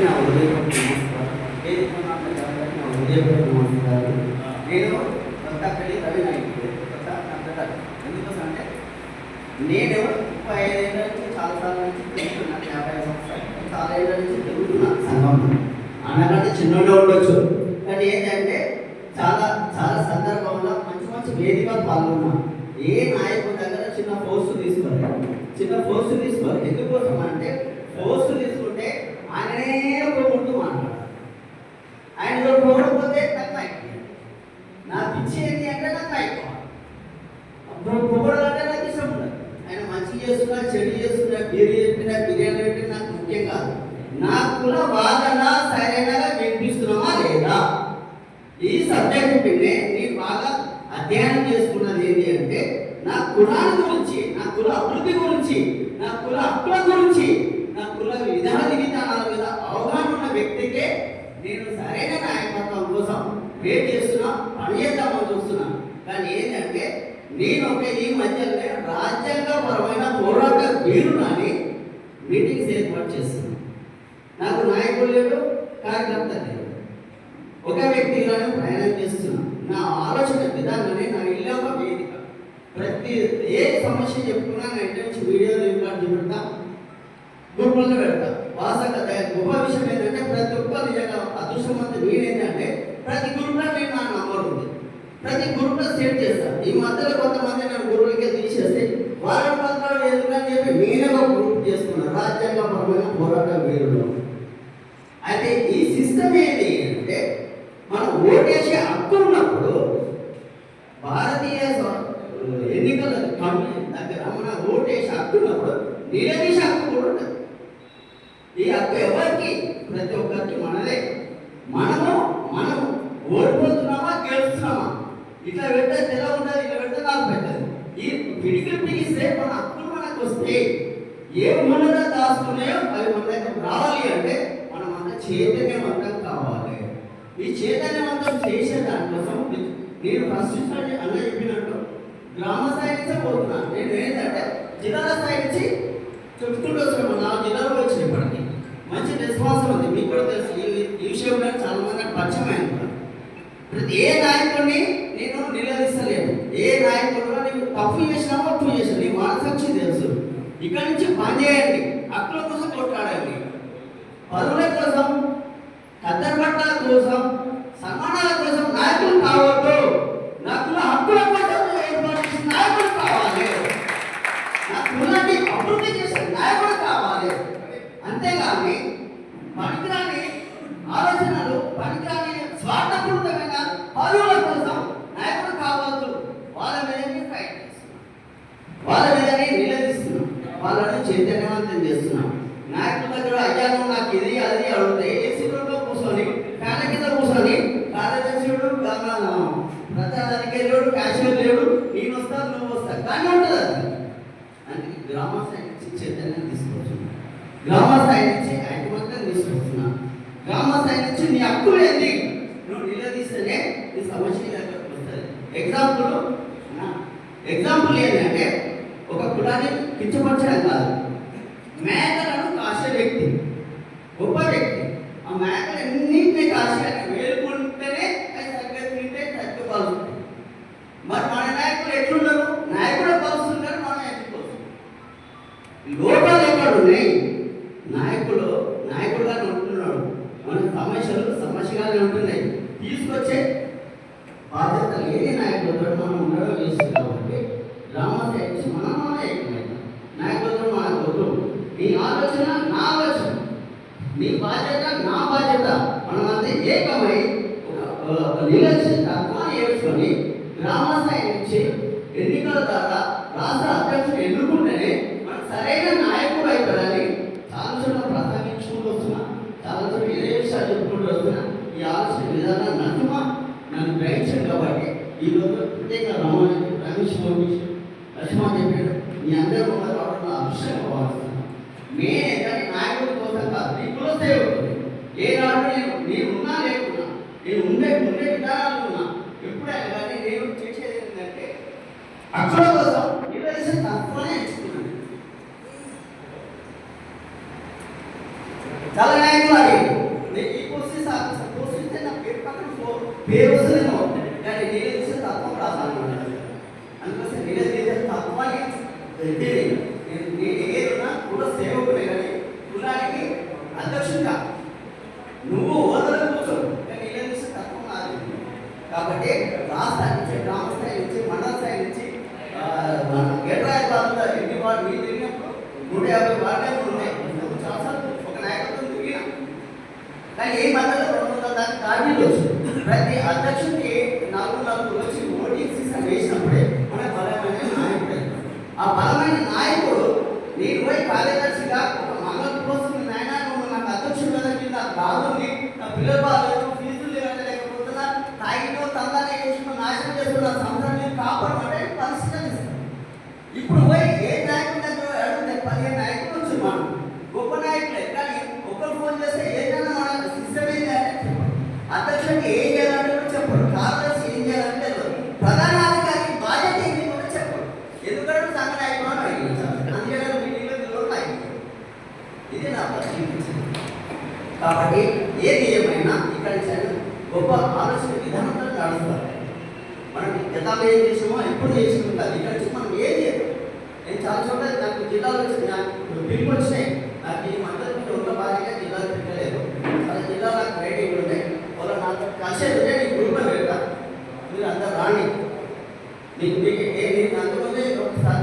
అందరికీ నా నమస్కారం నా నేను కొత్త రవి నాయకుడు కొత్త అంటే నేను ముప్పై ఐదేళ్ళ నుంచి చాలా సార్లు నుంచి తిరుగుతున్నాను యాభై సంవత్సరాలు చాలా ఏళ్ళ నుంచి తిరుగుతున్నా సంఘంలో అన్నకంటే చిన్నగా ఉండొచ్చు కానీ ఏంటంటే చాలా చాలా సందర్భంలో మంచి మంచి వేదికలు పాల్గొన్నా ఏ నాయకుడి దగ్గర చిన్న పోస్ట్ తీసుకోవాలి చిన్న పోస్ట్ తీసుకోవాలి ఎందుకోసం అంటే పోస్ట్ తీసుకుంటే ఆయననే పొగుడుతూ మాట్లాడాలి ఆయన పొగడపోతే నాకు అయిపోయింది. నా పిచ్చి ఏంటి అంటే నాకు అయిపోవాలి. పొగడాలంటే నాకు ఇష్టం ఉండదు. ఆయన మంచి చేస్తున్నా చెడు చేస్తున్నా బీరు చెప్పినా బిర్యానీ పెట్టినా నాకు ముఖ్యం కాదు. నా కుల వాదన సరైనగా వినిపిస్తున్నామా లేదా? ఈ సబ్జెక్ట్ పిన్నే నేను బాగా అధ్యయనం చేసుకున్నది ఏంటి అంటే నా కులాల గురించి నా కుల అభివృద్ధి గురించి నా కుల హక్కుల గురించి నా కుల విధాన విధానాల మీద అవగాహన ఉన్న వ్యక్తికే నేను సరైన నాయకత్వం ఏం చేస్తున్నా? పనిచేద్దామని చూస్తున్నా. కానీ ఏంటంటే నేను ఒక ఈ మధ్యలోనే రాజ్యాంగపరమైన పోరాట వీరునని మీటింగ్స్ ఏర్పాటు చేస్తున్నాను నాకు నాయకుడు లేడు కార్యకర్త లేడు. ఒక వ్యక్తిగానే ప్రయాణం చేస్తున్నాను నా ఆలోచన విధానమే నా ఇల్లు ఒక వేదిక. ప్రతి ఏ సమస్య చెప్పుకున్నా నా ఇంటి నుంచి వీడియో రికార్డు పెడతా గ్రూపుల్లో పెడతా. వాసక గొప్ప విషయం ఏంటంటే ప్రతి ఒక్క నిజంగా అంతా నేనేంటంటే ప్రతి గ్రూప్లో నేను నా నంబర్ ఉంది ప్రతి గ్రూప్లో సేవ్ చేస్తాను ఈ మధ్యలో కొంతమంది నన్ను గ్రూపులకే తీసేస్తే వారం పత్రాలు ఎందుకని చెప్పి నేనే ఒక గ్రూప్ చేసుకున్నాను రాజ్యాంగపరమైన పోరాట వీరులు అయితే ఈ సిస్టమ్ ఏంటి అంటే మనం ఓటేసే హక్కు ఉన్నప్పుడు భారతీయ ఎన్నికల కమిషన్ దగ్గర మన ఓటేసే హక్కు ఉన్నప్పుడు నిలదీసే హక్కు కూడా ఉంటుంది. ఈ హక్కు ఎవరికి? ప్రతి ఒక్కరికి మనదే. మనము మనం ఓడిపోతున్నామా గెలుస్తున్నామా? ఇట్లా పెడితే తెల్ల ఉంటుంది ఇట్లా పెడితే నాకు పెట్టదు. ఈ పిడికి సేపు మన హక్కులు మనకు వస్తే ఏ మూలగా దాస్తున్నాయో అవి మన దగ్గర రావాలి అంటే మనం అంత చైతన్యవంతం కావాలి. ఈ చైతన్యవంతం చేసే దానికోసం నేను ఫస్ట్ అన్న చెప్పినట్టు గ్రామ స్థాయి నుంచే పోతున్నాను నేను ఏంటంటే జిల్లాల స్థాయి నుంచి చెప్పుకుంటూ వస్తున్నాను నా జిల్లాలో వచ్చిన ఇప్పటికి. మంచి రెస్పాన్స్ ఉంది. మీకు కూడా తెలుసు ఈ ఈ విషయంలో చాలా మంది నాకు పరిచయం అయింది ఏ నాయకుడిని నేను నిలదీస్తలేను ఏ నాయకుడు కూడా నీకు తప్పు చేసినావో తప్పు చేసావు నీ మనసాక్షి తెలుసు. ఇక్కడి నుంచి పని చేయండి హక్కుల కోసం కొట్లాడండి. పరువుల కోసం కద్దరు బట్టల కోసం సన్మానాల కోసం నాయకులు కావద్దు నాకు హక్కుల కోసం ఏర్పాటు చేసిన నాయకులు కావాలి నా కులాన్ని అభివృద్ధి చేసే నాయకుడు కావాలి అంతేగాని పనికిరాని ఆలోచనలు పనికిరాని స్వార్థపూరితమైన పదవుల కోసం నాయకుడు కావద్దు వాళ్ళ మీద ఫైట్ చేస్తున్నాం వాళ్ళ మీదనే నిలదీస్తున్నాం వాళ్ళని చైతన్యవంతం చేస్తున్నాం. నాకు దగ్గర అయ్యా నాకు ఇది అది అడిగితే ఏసీ రూమ్లో కూర్చొని ఫ్యాన్ కింద కూర్చొని కార్యదర్శుడు ప్రచారానికి లేడు క్యాషియర్ లేడు నేను వస్తా నువ్వు వస్తా. కానీ ఉంటుంది అది. అందుకే గ్రామ స్థాయి నుంచి చైతన్యం తీసుకొస్తున్నాం గ్రామ స్థాయి నుంచి ఐకమత్యం తీసుకొస్తున్నాను గ్రామ స్థాయి నుంచి నీ హక్కులు ఏంటి నువ్వు నిలదీస్తేనే నీ సమస్య వస్తుంది. ఎగ్జాంపుల్ ఎగ్జాంపుల్ ఏంటంటే ఒక కులాన్ని కించపరచడం కాదు. మేకలను కాసే వ్యక్తి గొప్ప వ్యక్తి ఆ మేకలు ఎన్నింటినీ కాసే వేలుకుంటేనే అది సరిగ్గా తింటే సరిగ్గా పలుకుతాయి మరి మన నాయకులు ఎట్లున్నారు నాయకుడు పలుస్తున్నారు మన ఎత్తుకోవచ్చు లోపాలు ఎక్కడ ఉన్నాయి? నాయకుడు నాయకుడుగానే ఉంటున్నాడు. మన సమస్యలు సమస్యగానే ఉంటున్నాయి. తీసుకొచ్చే బాధ్యత లేని నాయకులతో మనం ఉండడం చేస్తున్నాం కాబట్టి రామసేన మనం మన ఏకమైతాం నాయకులతో మన వద్దు నీ ఆలోచన నా ఆలోచన నీ బాధ్యత నా బాధ్యత మనమంతా ఏకమై ఒక నిలచి తత్వాన్ని ఏర్చుకొని గ్రామ స్థాయి నుంచి ఎన్నికల ద్వారా రాష్ట్ర అధ్యక్షుడు ఎన్నుకుంటేనే మనకు సరైన నాయకుడు అయిపోయాలని చాలా ప్రసంగించుకుంటూ వస్తున్నా. చాలా చోట్ల ఇదే విషయాలు చెప్పుకుంటూ వస్తున్నా ఈ ఆలోచన విధానం నటుమా నన్ను గ్రహించాడు కాబట్టి ఈరోజు ప్రత్యేకంగా రమణ రమేష్ పంపించి లక్ష్మణ్ చెప్పాడు. మీ అందరూ ఉన్నారు అభిషేకం భావిస్తున్నాను నేనే ఏ నాడు నేను నేను ఉన్నా లేకున్నా? నేను ఉండే ఉండే విధానాలు ఉన్నా? ఎప్పుడు కానీ నేను చేసేది ఏంటంటే అక్కడ కోసం రిలేషన్ అక్కడనే ఎంచుకున్నాను. చాలా నాయకులు అవి నేను ఈ కోర్సు కోర్సు నా పేరు పక్కన పేరు వస్తుందేమో కానీ నేను చేసే తత్వం రాసాను అందుకోసం నేను చేసే తత్వాన్ని కానీ ఏ మధ్యలో రెండు వందల దాకా ప్రతి అధ్యక్షుడికి నాలుగు నాలుగు వచ్చి ఓటీసీ వేసినప్పుడే గొప్ప ఆలోచన విధానంతో నడుస్తారు మనం ఏం చేసామో ఎప్పుడు చేసి ఉంటారు. ఇక్కడ మనం ఏం చేయదు నేను చాలా చోట్ల నాకు జిల్లాలో వచ్చింది నాకు వచ్చినాయి. నాకు ఈ మండలంలో ఉన్న భారీగా జిల్లాలు పెట్టలేదు. అలా జిల్లా నాకు రైటింగ్ ఉన్నాయి. వాళ్ళ నాకు కలిసేది ఉంటే నీకు గ్రూప్లో మీరు నీకు మీకు ఏ ఒకసారి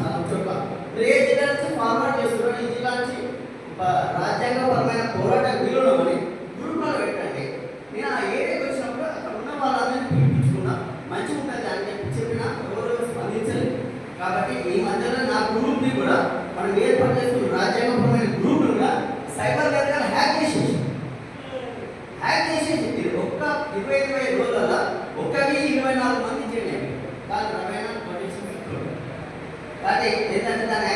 చాలా చోట్ల. మీరు ఏ జిల్లా నుంచి ఫార్వర్డ్ చేస్తున్నారు ఈ జిల్లా నుంచి రాజ్యాంగపరమైన పోరాటం వీలు ఇరవై ఇరవై రోజుల ఒకరి ఇరవై నాలుగు మంది చేయండి వాళ్ళు రవాణా కానీ ఏంటంటే దాని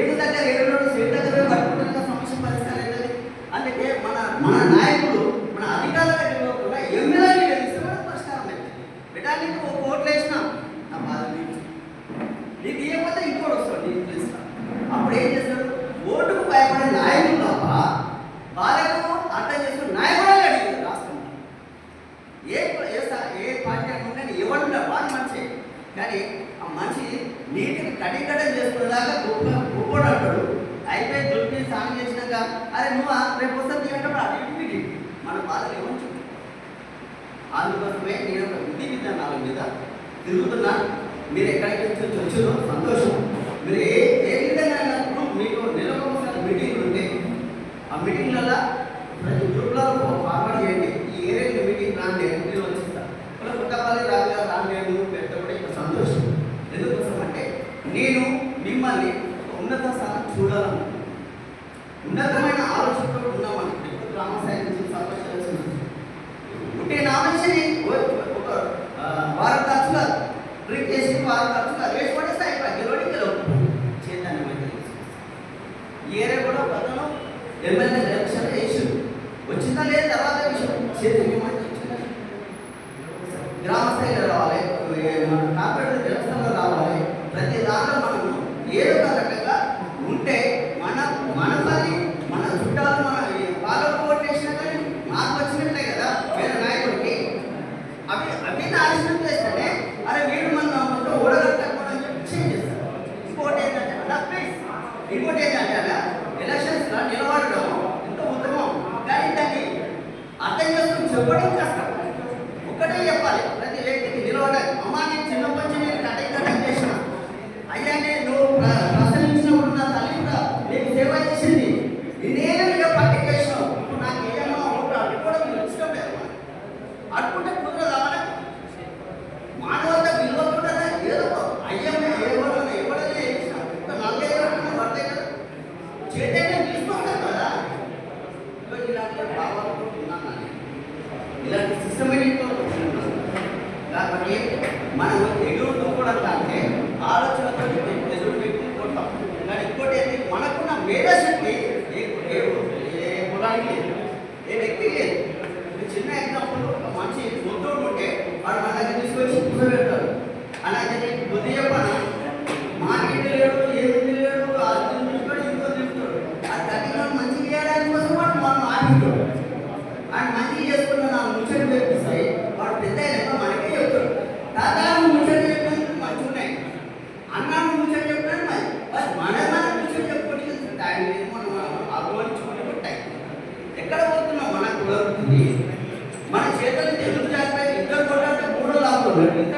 ఏడు దగ్గర ఏడు రోజు ఏడు దగ్గర మన మన నాయకులు మన కూడా ఎమ్మెల్యేలు తెలిస్తే నీకు ఒక వేసినా నా బాధ నీకు నీకు ఏమైతే వస్తాడు నీకు తెలుస్తా అప్పుడు ఏం చేస్తాడు ఓటుకు భయపడే నాయకులు తప్ప బాధకు అర్థం చేసుకుని నాయకుడే అడిగింది రాష్ట్రం ఏ ఏ పార్టీ అనుకుంటే ఎవరు వాళ్ళు కానీ ఆ మనిషి నీటిని కడిగడం చేసుకునేదాకా గొప్ప ఒప్పుకోడు అంటాడు అయిపోయి దొరికి స్నానం చేసినాక అరే నువ్వు రేపు వస్తుంది అంటే అటు ఇటు మన బాధలు ఏమని అందుకోసమే నేను ఒక విధి విధానాల మీద తిరుగుతున్నా. మీరు ఎక్కడికి వచ్చి వచ్చారో సంతోషం. మీరు రీడ్ చేసుకుని వాళ్ళ ఖర్చులు అదివేసి పడేస్తాయి గెలవడం చేద్దాన్ని మంచి ఏరే కూడా పక్కన ఎమ్మెల్యే ఎలక్షన్ వేసింది వచ్చిందా లేదు తర్వాత విషయం. చేతి ఇలాంటి సిస్టమేటిక్తో కాబట్టి మనం ఎదురు కూడా అంటే ఆలోచనతో Padre.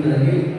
comida